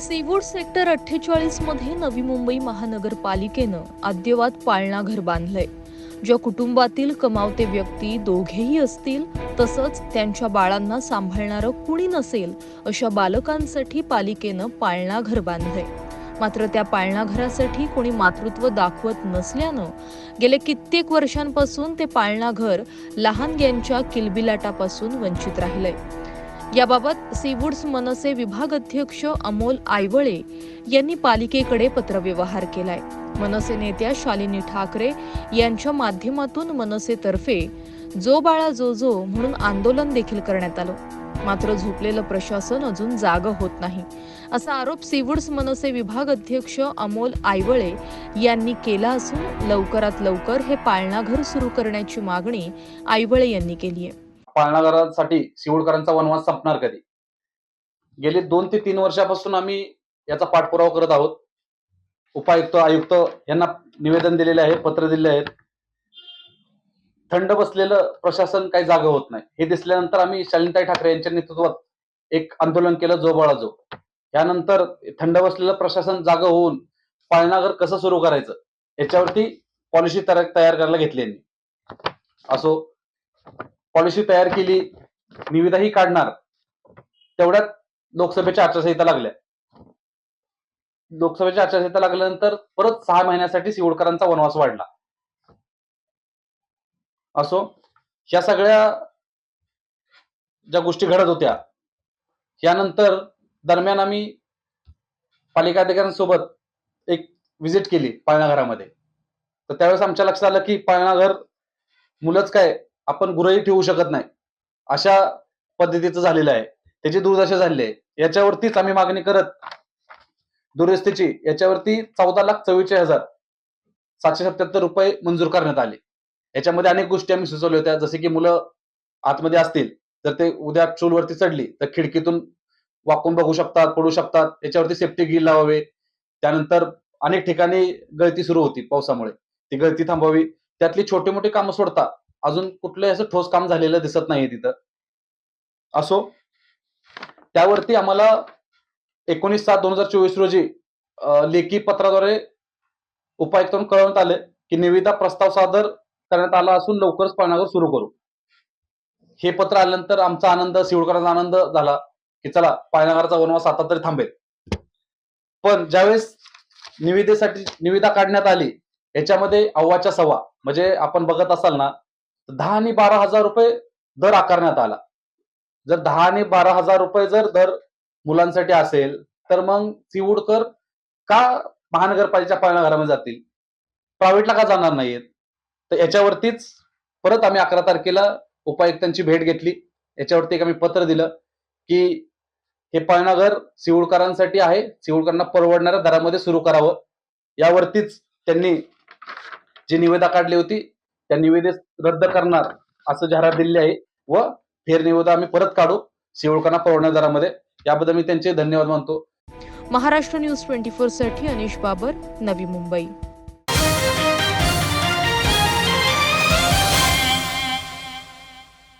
Seaweed sector अठ्ठेचाळीसमध्ये Navi Mumbai महानगरपालिकेनं अद्ययावत पाळणा घर बांधलंय. ज्या कुटुंबातील कमावते व्यक्ती दोघेही असतील तसंच त्यांच्या बाळांना सांभाळणारं कुणी नसेल अशा बालकांसाठी पालिकेनं पाळणा घर बांधलंय. मात्र त्या पाळणा घरासाठी कोणी मातृत्व दाखवत नसल्यानं गेले कित्येक वर्षांपासून ते पाळणा घर लहानग्यांच्या किलबिलाटापासून वंचित राहिलंय. याबाबत सीवूड्स मनसे विभाग अध्यक्ष अमोल आयवळे यांनी पालिकेकडे पत्रव्यवहार केलाय. मनसे नेत्या शालिनी ठाकरे यांच्या माध्यमातून मनसेतर्फे जो बाळा जो जो म्हणून आंदोलन देखील करण्यात आलं. मात्र झोपलेलं प्रशासन अजून जाग होत नाही. असा आरोप सीवूड्स मनसे विभाग अध्यक्ष अमोल आयवळे यांनी केला असून लवकरात लवकर हे पाळणाघर सुरू करण्याची मागणी आयवळे यांनी केली आहे. पाळणाघरासाठी सिवडकरांचा वनवास संपणार कधी? गेले दोन ते तीन वर्षापासून आम्ही याचा पाठपुरावा करत आहोत. उपायुक्त आयुक्त यांना निवेदन दिलेले आहे पत्र दिले आहेत. थंड बसलेलं प्रशासन काही जागा होत नाही. हे दिसल्यानंतर आम्ही शालिनीताई ठाकरे यांच्या नेतृत्वात एक आंदोलन केलं जो जो. यानंतर थंड बसलेलं प्रशासन जाग होऊन पाळणाघर कसं सुरू करायचं? याच्यावरती पॉलिसी तयार तयार करायला घेतली यांनी. असो. पॉलिसी तयार केली निविदाही काढणार. तेवढ्यात लोकसभेच्या आचारसंहिता लागल्या. लोकसभेच्या आचारसंहिता लागल्यानंतर परत सहा महिन्यासाठी सिवडकरांचा वनवास वाढला. असो या सगळ्या ज्या गोष्टी घडत होत्या यानंतर दरम्यान आम्ही पालिका अधिकाऱ्यांसोबत एक विजिट केली पाळणाघरामध्ये. तर त्यावेळेस आमच्या लक्षात आलं की पाळणाघर मुलंच काय आपण गुरही ठेवू शकत नाही. अशा पद्धतीचं झालेलं आहे. त्याची दुर्दशा झालेली आहे. याच्यावरतीच आम्ही मागणी करत दुरुस्तीची याच्यावरती चौदा लाख चव्वेचाळीस हजार सातशे सत्याहत्तर रुपये मंजूर करण्यात आले. याच्यामध्ये अनेक गोष्टी आम्ही सुचवल्या होत्या. जसे की मुलं आतमध्ये असतील तर ते उद्या चूलवरती चढली तर खिडकीतून वाकून बघू शकतात पडू शकतात. याच्यावरती सेफ्टी गिल लावावे. त्यानंतर अनेक ठिकाणी गळती सुरू होती पावसामुळे. ती गळती थांबवावी. त्यातली छोटी मोठी कामं सोडता अजून कुठलंही असं ठोस काम झालेलं दिसत नाहीये तिथं. असो त्यावरती आम्हाला एकोणीस सात दोन हजार चोवीस रोजी लेखी पत्राद्वारे उपायुक्तांना कळवण्यात आले की निविदा प्रस्ताव सादर करण्यात आला असून लवकरच पाळणाघर सुरू करू. हे पत्र आल्यानंतर आमचा आनंद सिवडकरांचा आनंद झाला की चला पाळणाघराचा वनवास आता तरी थांबेल. पण ज्यावेळेस निविदेसाठी निविदा काढण्यात आली याच्यामध्ये अव्वाच्या सव्वा म्हणजे आपण बघत असाल ना दहा आणि बारा हजार रुपये दर आकारण्यात आला. जर दहा आणि बारा हजार रुपये जर दर मुलांसाठी असेल तर मग चिवूडकर का महानगरपालिकेच्या पाळणाघरामध्ये जातील? प्रायव्हेटला का जाणार नाहीत? तर याच्यावरतीच परत आम्ही अकरा तारखेला उपायुक्तांची भेट घेतली. याच्यावरती एक आम्ही पत्र दिलं की हे पाळणाघर सिवूडकरांसाठी आहे. सिवूडकरांना परवडणाऱ्या दरामध्ये सुरू करावं. यावरतीच त्यांनी जी निवेदा काढली होती त्या निविदेस रद्द करणार असं जाहिरात दिलेली आहे. व फेरनिवेदा आम्ही परत काढू शिवळकांना परवडणाऱ्या दरामध्ये. याबद्दल मी त्यांचे धन्यवाद मानतो. महाराष्ट्र न्यूज ट्वेंटी फोरसाठी अनिश बाबर नवी मुंबई.